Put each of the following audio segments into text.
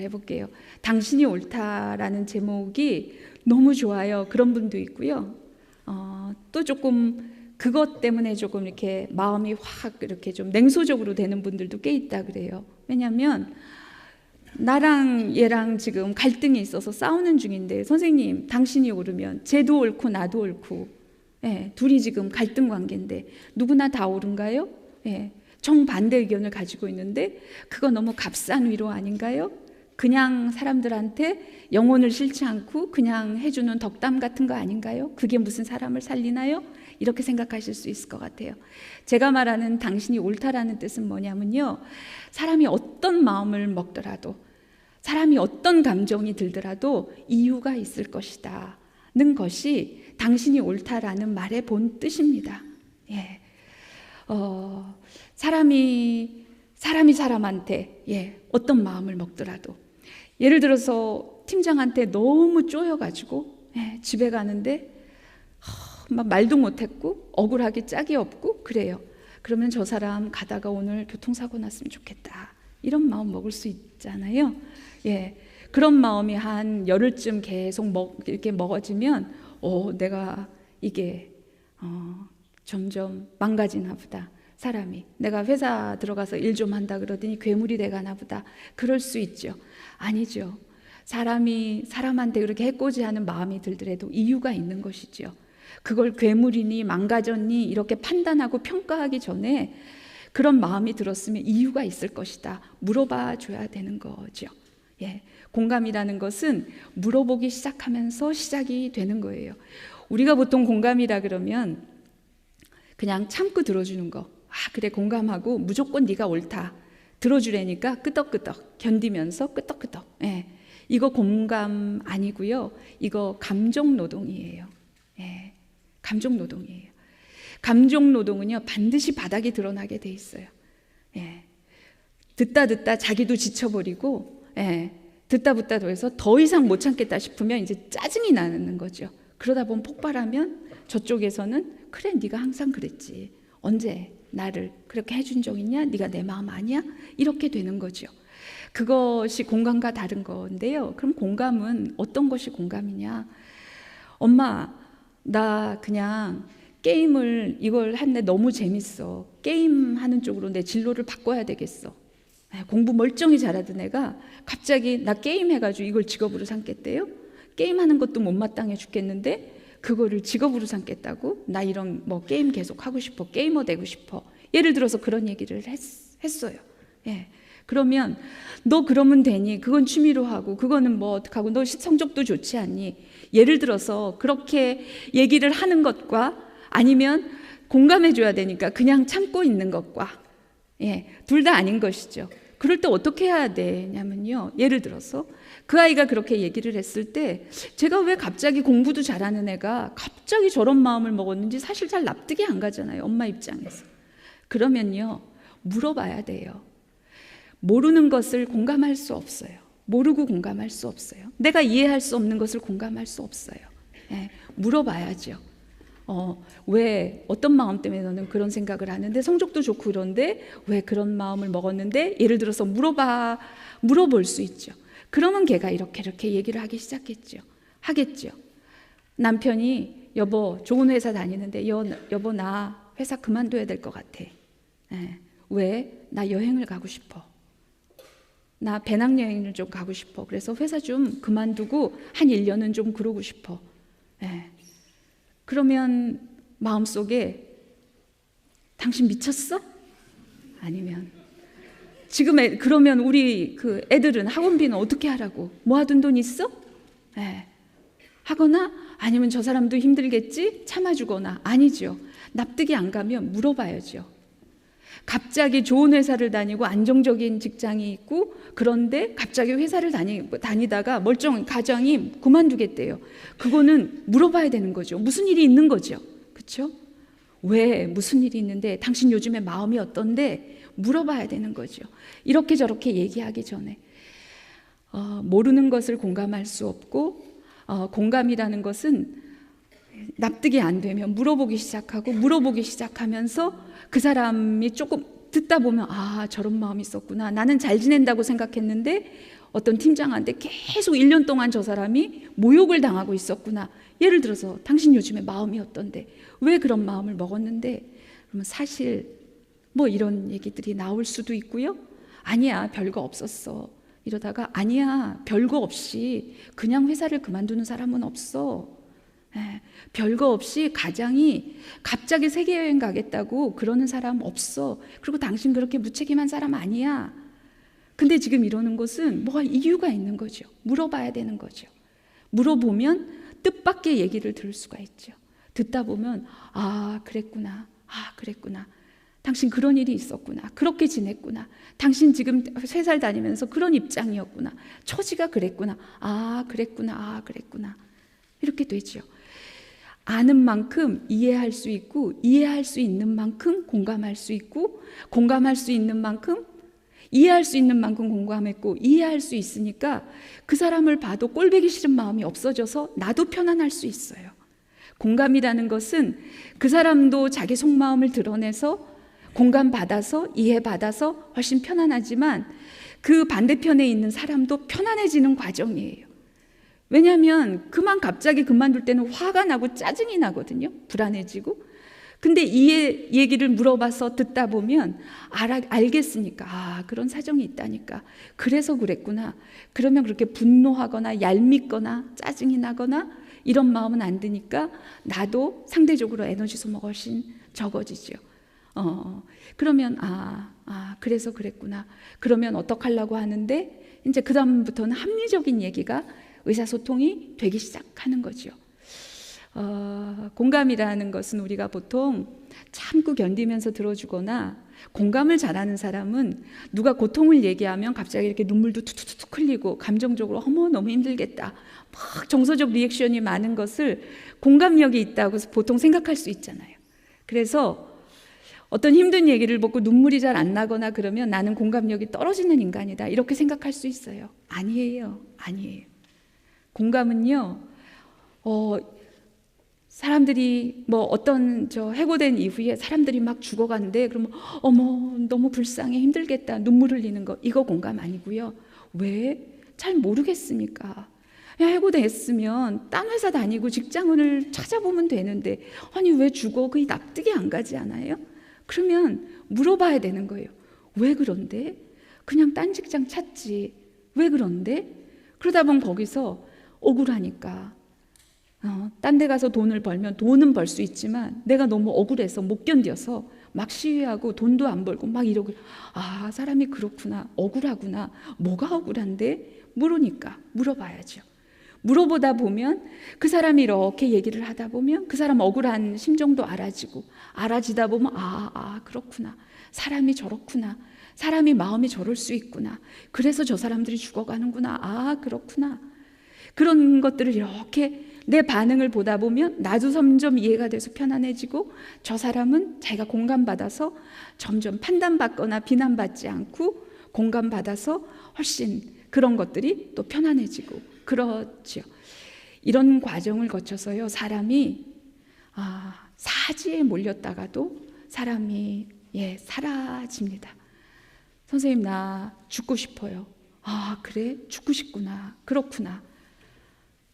해볼게요. 당신이 옳다라는 제목이 너무 좋아요. 그런 분도 있고요. 어, 또 조금 그것 때문에 조금 이렇게 마음이 확 이렇게 좀 냉소적으로 되는 분들도 꽤 있다 그래요. 왜냐하면 나랑 얘랑 지금 갈등이 있어서 싸우는 중인데 선생님 당신이 옳으면 쟤도 옳고 나도 옳고 예, 둘이 지금 갈등 관계인데 누구나 다 옳은가요? 예, 정반대 의견을 가지고 있는데 그거 너무 값싼 위로 아닌가요? 그냥 사람들한테 영혼을 싫지 않고 그냥 해주는 덕담 같은 거 아닌가요? 그게 무슨 사람을 살리나요? 이렇게 생각하실 수 있을 것 같아요. 제가 말하는 당신이 옳다라는 뜻은 뭐냐면요. 사람이 어떤 마음을 먹더라도 사람이 어떤 감정이 들더라도 이유가 있을 것이다. 는 것이 당신이 옳다라는 말의 본 뜻입니다. 예. 어, 사람이 사람이 사람한테 예, 어떤 마음을 먹더라도 예를 들어서 팀장한테 너무 쪼여가지고 예, 집에 가는데 어, 막 말도 못했고 억울하게 짝이 없고 그래요. 그러면 저 사람 가다가 오늘 교통사고 났으면 좋겠다. 이런 마음 먹을 수 있잖아요. 예. 그런 마음이 한 열흘쯤 계속 먹, 이렇게 먹어지면, 어, 내가 이게, 어, 점점 망가지나 보다. 사람이. 내가 회사 들어가서 일 좀 한다 그러더니 괴물이 돼가나 보다. 그럴 수 있죠. 아니죠. 사람이 사람한테 그렇게 해코지하는 마음이 들더라도 이유가 있는 것이죠. 그걸 괴물이니 망가졌니 이렇게 판단하고 평가하기 전에 그런 마음이 들었으면 이유가 있을 것이다. 물어봐 줘야 되는 거죠. 예. 공감이라는 것은 물어보기 시작하면서 시작이 되는 거예요. 우리가 보통 공감이라 그러면 그냥 참고 들어주는 거. 아, 그래, 공감하고 무조건 네가 옳다. 들어주려니까 끄덕끄덕 견디면서 끄덕끄덕. 예. 이거 공감 아니고요. 이거 감정 노동이에요. 예. 감정 노동이에요. 감정 노동은요, 반드시 바닥이 드러나게 돼 있어요. 예. 듣다 듣다 자기도 지쳐버리고, 예. 듣다 듣다 해서 더 이상 못 참겠다 싶으면 이제 짜증이 나는 거죠. 그러다 보면 폭발하면 저쪽에서는 그래 네가 항상 그랬지. 언제 나를 그렇게 해준 적 있냐? 네가 내 마음 아니야? 이렇게 되는 거죠. 그것이 공감과 다른 건데요. 그럼 공감은 어떤 것이 공감이냐? 엄마, 나 그냥 게임을 이걸 했는데 너무 재밌어. 게임 하는 쪽으로 내 진로를 바꿔야 되겠어. 네, 공부 멀쩡히 잘하던 애가 갑자기 나 게임 해가지고 이걸 직업으로 삼겠대요. 게임 하는 것도 못마땅해 죽겠는데 그거를 직업으로 삼겠다고? 나 이런 뭐 게임 계속 하고 싶어. 게이머 되고 싶어. 예를 들어서 그런 얘기를 했, 했어요. 예. 그러면 너 그러면 되니? 그건 취미로 하고 그거는 뭐 어떡하고 너 성적도 좋지 않니? 예를 들어서 그렇게 얘기를 하는 것과 아니면 공감해 줘야 되니까 그냥 참고 있는 것과 예, 둘 다 아닌 것이죠. 그럴 때 어떻게 해야 되냐면요. 예를 들어서 그 아이가 그렇게 얘기를 했을 때 제가 왜 갑자기 공부도 잘하는 애가 갑자기 저런 마음을 먹었는지 사실 잘 납득이 안 가잖아요. 엄마 입장에서. 그러면요. 물어봐야 돼요. 모르는 것을 공감할 수 없어요. 모르고 공감할 수 없어요. 내가 이해할 수 없는 것을 공감할 수 없어요. 예, 물어봐야죠. 어, 왜 어떤 마음 때문에 너는 그런 생각을 하는데 성적도 좋고 그런데 왜 그런 마음을 먹었는데 예를 들어서 물어봐 물어볼 수 있죠. 그러면 걔가 이렇게 이렇게 얘기를 하기 시작했죠. 하겠죠. 남편이 여보 좋은 회사 다니는데 여, 여보 나 회사 그만둬야 될 것 같아. 예. 왜? 나 여행을 가고 싶어. 나 배낭여행을 좀 가고 싶어. 그래서 회사 좀 그만두고 한 1년은 좀 그러고 싶어. 예. 그러면 마음속에 당신 미쳤어? 아니면 지금 애, 그러면 우리 그 애들은 학원비는 어떻게 하라고? 모아둔 돈 있어? 예. 하거나 아니면 저 사람도 힘들겠지? 참아주거나 아니죠. 납득이 안 가면 물어봐야죠. 갑자기 좋은 회사를 다니고 안정적인 직장이 있고 그런데 갑자기 회사를 다니, 다니다가 멀쩡 가정이 그만두겠대요. 그거는 물어봐야 되는 거죠. 무슨 일이 있는 거죠. 그렇죠? 왜 무슨 일이 있는데 당신 요즘에 마음이 어떤데 물어봐야 되는 거죠. 이렇게 저렇게 얘기하기 전에 어, 모르는 것을 공감할 수 없고 어, 공감이라는 것은 납득이 안 되면 물어보기 시작하고 물어보기 시작하면서 그 사람이 조금 듣다 보면 아 저런 마음이 있었구나 나는 잘 지낸다고 생각했는데 어떤 팀장한테 계속 1년 동안 저 사람이 모욕을 당하고 있었구나. 예를 들어서 당신 요즘에 마음이 어떤데 왜 그런 마음을 먹었는데 그러면 사실 뭐 이런 얘기들이 나올 수도 있고요. 아니야 별거 없었어. 이러다가 아니야 별거 없이 그냥 회사를 그만두는 사람은 없어. 예, 별거 없이 가장이 갑자기 세계 여행 가겠다고 그러는 사람 없어. 그리고 당신 그렇게 무책임한 사람 아니야. 근데 지금 이러는 것은 뭐가 이유가 있는 거죠. 물어봐야 되는 거죠. 물어보면 뜻밖의 얘기를 들을 수가 있죠. 듣다 보면 아 그랬구나, 아 그랬구나. 당신 그런 일이 있었구나. 그렇게 지냈구나. 당신 지금 회사를 다니면서 그런 입장이었구나. 처지가 그랬구나. 아 그랬구나, 아 그랬구나. 이렇게 되죠. 아는 만큼 이해할 수 있고 이해할 수 있는 만큼 공감할 수 있고 공감할 수 있는 만큼 이해할 수 있는 만큼 공감했고 이해할 수 있으니까 그 사람을 봐도 꼴배기 싫은 마음이 없어져서 나도 편안할 수 있어요. 공감이라는 것은 그 사람도 자기 속마음을 드러내서 공감받아서 이해받아서 훨씬 편안하지만 그 반대편에 있는 사람도 편안해지는 과정이에요. 왜냐하면 그만 갑자기 그만둘 때는 화가 나고 짜증이 나거든요. 불안해지고. 근데 이 얘기를 물어봐서 듣다 보면 알, 알겠으니까 아 그런 사정이 있다니까. 그래서 그랬구나. 그러면 그렇게 분노하거나 얄밉거나 짜증이 나거나 이런 마음은 안 드니까 나도 상대적으로 에너지 소모가 훨씬 적어지죠. 어. 그러면 아, 아 그래서 그랬구나. 그러면 어떡하려고 하는데 이제 그 다음부터는 합리적인 얘기가 의사소통이 되기 시작하는 거죠 어, 공감이라는 것은 우리가 보통 참고 견디면서 들어주거나 공감을 잘하는 사람은 누가 고통을 얘기하면 갑자기 이렇게 눈물도 툭툭툭 흘리고 감정적으로 어머 너무 힘들겠다 막 정서적 리액션이 많은 것을 공감력이 있다고 보통 생각할 수 있잖아요. 그래서 어떤 힘든 얘기를 보고 눈물이 잘 안 나거나 그러면 나는 공감력이 떨어지는 인간이다 이렇게 생각할 수 있어요. 아니에요, 아니에요. 공감은요. 어, 사람들이 뭐 어떤 저 해고된 이후에 사람들이 막 죽어가는데 그러면 어머 너무 불쌍해 힘들겠다 눈물 흘리는 거 이거 공감 아니고요. 왜? 잘 모르겠습니까? 야, 해고됐으면 딴 회사 다니고 직장을 찾아보면 되는데 아니 왜 죽어? 그게 납득이 안 가지 않아요? 그러면 물어봐야 되는 거예요. 왜 그런데? 그냥 딴 직장 찾지. 왜 그런데? 그러다 보면 거기서 억울하니까. 어, 딴 데 가서 돈을 벌면 돈은 벌 수 있지만 내가 너무 억울해서 못 견뎌서 막 시위하고 돈도 안 벌고 막 이러고 아 사람이 그렇구나 억울하구나 뭐가 억울한데? 물으니까 물어봐야죠. 물어보다 보면 그 사람이 이렇게 얘기를 하다 보면 그 사람 억울한 심정도 알아지고 알아지다 보면 아, 아 그렇구나 사람이 저렇구나 사람이 마음이 저럴 수 있구나 그래서 저 사람들이 죽어가는구나 아 그렇구나 그런 것들을 이렇게 내 반응을 보다 보면 나도 점점 이해가 돼서 편안해지고 저 사람은 자기가 공감받아서 점점 판단받거나 비난받지 않고 공감받아서 훨씬 그런 것들이 또 편안해지고 그렇죠. 이런 과정을 거쳐서요 사람이 아, 사지에 몰렸다가도 사람이 예 사라집니다. 선생님 나 죽고 싶어요. 아 그래 죽고 싶구나 그렇구나.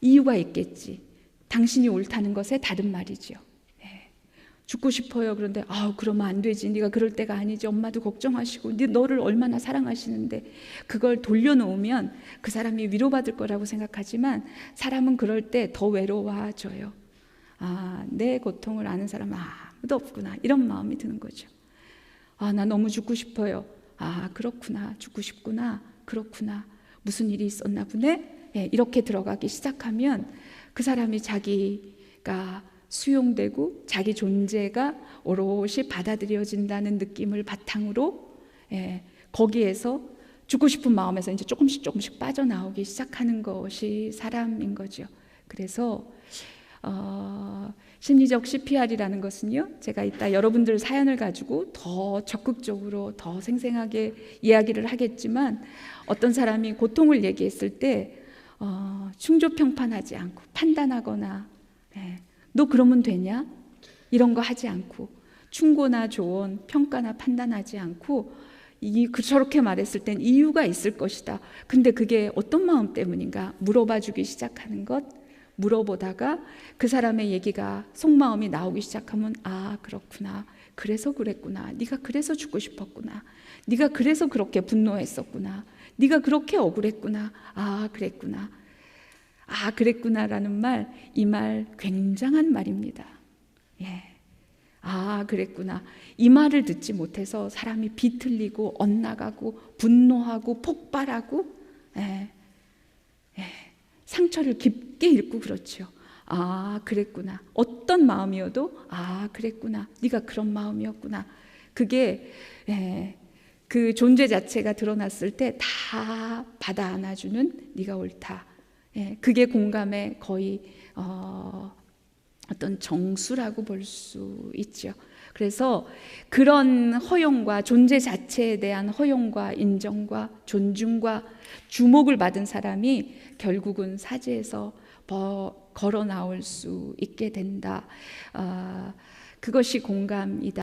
이유가 있겠지. 당신이 옳다는 것에 다른 말이죠. 네. 죽고 싶어요. 그런데 아 그러면 안 되지. 네가 그럴 때가 아니지. 엄마도 걱정하시고 네 너를 얼마나 사랑하시는데 그걸 돌려놓으면 그 사람이 위로받을 거라고 생각하지만 사람은 그럴 때 더 외로워져요. 아, 내 고통을 아는 사람 아무도 없구나. 이런 마음이 드는 거죠. 아, 나 너무 죽고 싶어요. 아, 그렇구나. 죽고 싶구나. 그렇구나. 무슨 일이 있었나 보네. 예, 이렇게 들어가기 시작하면 그 사람이 자기가 수용되고 자기 존재가 오롯이 받아들여진다는 느낌을 바탕으로 예, 거기에서 죽고 싶은 마음에서 이제 조금씩 조금씩 빠져나오기 시작하는 것이 사람인 거죠. 그래서 어, 심리적 CPR이라는 것은요, 제가 이따 여러분들 사연을 가지고 더 적극적으로 더 생생하게 이야기를 하겠지만 어떤 사람이 고통을 얘기했을 때 어, 충조 평판하지 않고 판단하거나 예, 너 그러면 되냐? 이런 거 하지 않고 충고나 조언, 평가나 판단하지 않고 이그 저렇게 말했을 땐 이유가 있을 것이다. 근데 그게 어떤 마음 때문인가? 물어봐 주기 시작하는 것 물어보다가 그 사람의 얘기가 속마음이 나오기 시작하면 아 그렇구나. 그래서 그랬구나. 네가 그래서 죽고 싶었구나. 네가 그래서 그렇게 분노했었구나 네가 그렇게 억울했구나 아 그랬구나 아 그랬구나라는 말 이 말 굉장한 말입니다 예. 아 그랬구나 이 말을 듣지 못해서 사람이 비틀리고 엇나가고 분노하고 폭발하고 예. 예. 상처를 깊게 읽고 그렇죠. 아, 그랬구나. 어떤 마음이어도 아, 그랬구나. 네가 그런 마음이었구나. 그게 예, 그 존재 자체가 드러났을 때 다 받아 안아주는 네가 옳다. 예, 그게 공감의 거의 어, 어떤 정수라고 볼 수 있죠. 그래서 그런 허용과 존재 자체에 대한 허용과 인정과 존중과 주목을 받은 사람이 결국은 사지에서 버- 걸어 나올 수 있게 된다. 아, 그것이 공감이다.